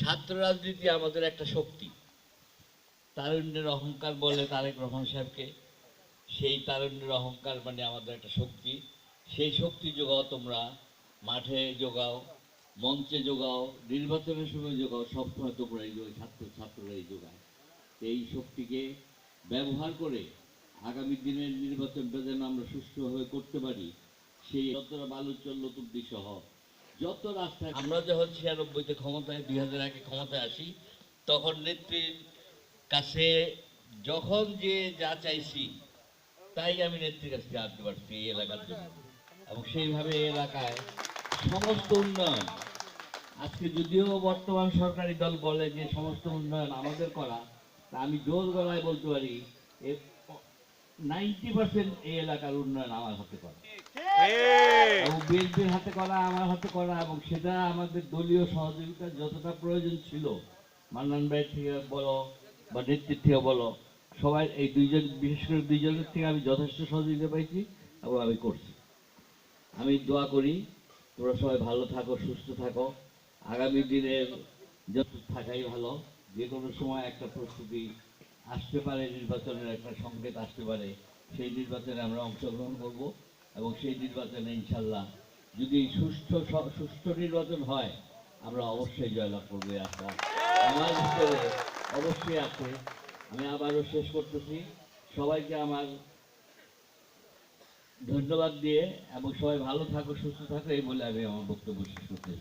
ছাত্র রাজনীতি আমাদের একটা শক্তি। তারুণ্যের অহংকার বলে তারেক রহমান সাহেবকে, সেই তারুণ্যের অহংকার মানে আমাদের একটা শক্তি। সেই শক্তি যোগাও তোমরা, মাঠে যোগাও, মঞ্চে যোগাও, নির্বাচনের সময় যোগাও, সবসময় তোমরা এই ছাত্র এই যোগায়। এই শক্তিকে ব্যবহার করে আগামী দিনের নির্বাচনটা যেন আমরা সুষ্ঠুভাবে করতে পারি, সেই যতটা বালুচল নতুন সহ যত রাস্তায় আমরা যখন ছিয়ানব্বইতে ক্ষমতায় দুই হাজার একে ক্ষমতায় আসি তখন নেত্রীর কাছে যখন যে যা চাইছি তাই আমি নেত্রীর কাছে আনতে পারছি এই এলাকার জন্য। এবং সেইভাবে এই এলাকায় সমস্ত উন্নয়ন আজকে যদিও বর্তমান সরকারি দল বলে যে সমস্ত উন্নয়ন আমাদের করা তা আমি জোর গলায় বলতে পারি নাইনটি পার্সেন্ট এই এলাকার উন্নয়ন আমার হাতে করা। বিএনপির হাতে করা, আমার হাতে করা, এবং সেটা আমাদের দলীয় সহযোগিতা যতটা প্রয়োজন ছিল, মান্নান ভাই থেকে বলো বা নেতৃত্ব থেকে বলো, সবাই এই দুইজন, বিশেষ করে দুইজনের থেকে আমি যথেষ্ট সহযোগিতা পাইছি এবং আমি করছি। আমি দোয়া করি, তোমরা সবাই ভালো থাকো, সুস্থ থাকো। আগামী দিনের যত থাকাই ভালো, যে কোনো সময় একটা প্রস্তুতি আসতে পারে, নির্বাচনের একটা সংকেত আসতে পারে, সেই নির্বাচনে আমরা অংশগ্রহণ করব এবং সেই নির্বাচনে ইনশাল্লাহ যদি সুস্থ সুস্থ নির্বাচন হয়, আমরা অবশ্যই জয়লাভ করব আশা। আমার ভিতরে অবশ্যই আছে। আমি আবারও শেষ করতেছি। সবাইকে আমার ধন্যবাদ দিয়ে এবং সবাই ভালো থাকো, সুস্থ থাকো, এই বলে আমি আমার বক্তব্য শেষ করতে